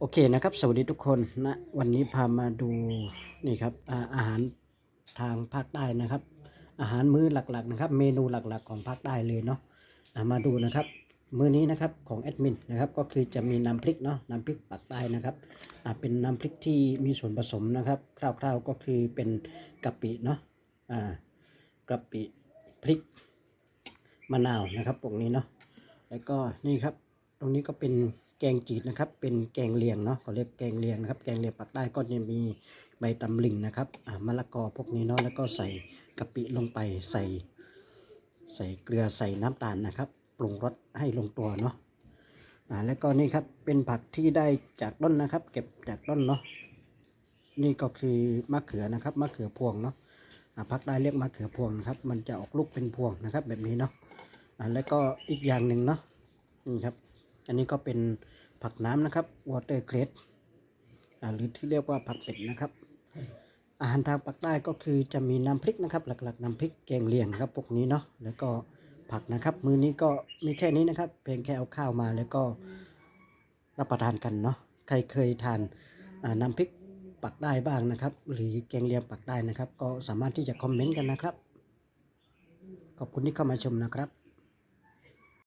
โอเคนะครับ สวัสดีทุกคนนะวันนี้พามาดูนี่ครับอาอาหารทางภาคใต้นะครับ อาหารมื้อหลักๆนะครับ เมนูหลักๆ ของภาคใต้เลยเนาะามาดูนะครับ มื้อนี้นะครับของแอดมินนะครับก็คือจะมีน้ำพริกเนาะน้ำพริกปักใต้นะครับอ่าเป็นน้ำพริกที่มีส่วนผสมนะครับคร่าวๆก็คือเป็นกะปิเนาะอ่ากะปิพริกมะนาวนะครับพวกนี้เนาะแล้วก็นี่ครับตรงนี้ก็เป็น แกงจืดนะครับ เป็นแกงเลียงเนาะเขาเรียกแกงเลียงนะครับ แกงเลียงปักใต้ก็จะมีใบตำลึงนะครับอ่ามะละกอพวกนี้เนาะแล้วก็ใส่กะปิลงไปใส่ ใส่เกลือใส่น้ำตาลนะครับปรุงรสให้ลงตัวเนาะอ่าแล้วก็นี่ครับเป็นผักที่ได้จากต้นนะครับ เก็บจากต้นเนาะนี่ก็คือมะเขือนะครับมะเขือพวงเนาะอ่าภาคใต้เรียกมะเขือพวงนะครับ มันจะออกลูกเป็นพวงนะครับ แบบนี้เนาะแล้วก็อีกอย่างหนึ่งเนาะนี่ครับ อันนี้ก็เป็นผักน้ำนะครับ water cress อ่าหรือที่เรียกว่าผักเป็ดนะครับ อาหารทางภาคใต้ก็คือจะมีน้ำพริกนะครับ หลักๆน้ำพริกแกงเลียงครับพวกนี้เนาะแล้วก็ผักนะครับ มื้อนี้ก็มีแค่นี้นะครับ เพียงแค่เอาข้าวมาแล้วก็รับประทานกันเนาะใครเคยทานน้ำพริกปักได้บ้างนะครับ หรือแกงเลียงปักได้นะครับ ก็สามารถที่จะคอมเมนต์กันนะครับ ขอบคุณที่เข้ามาชมนะครับ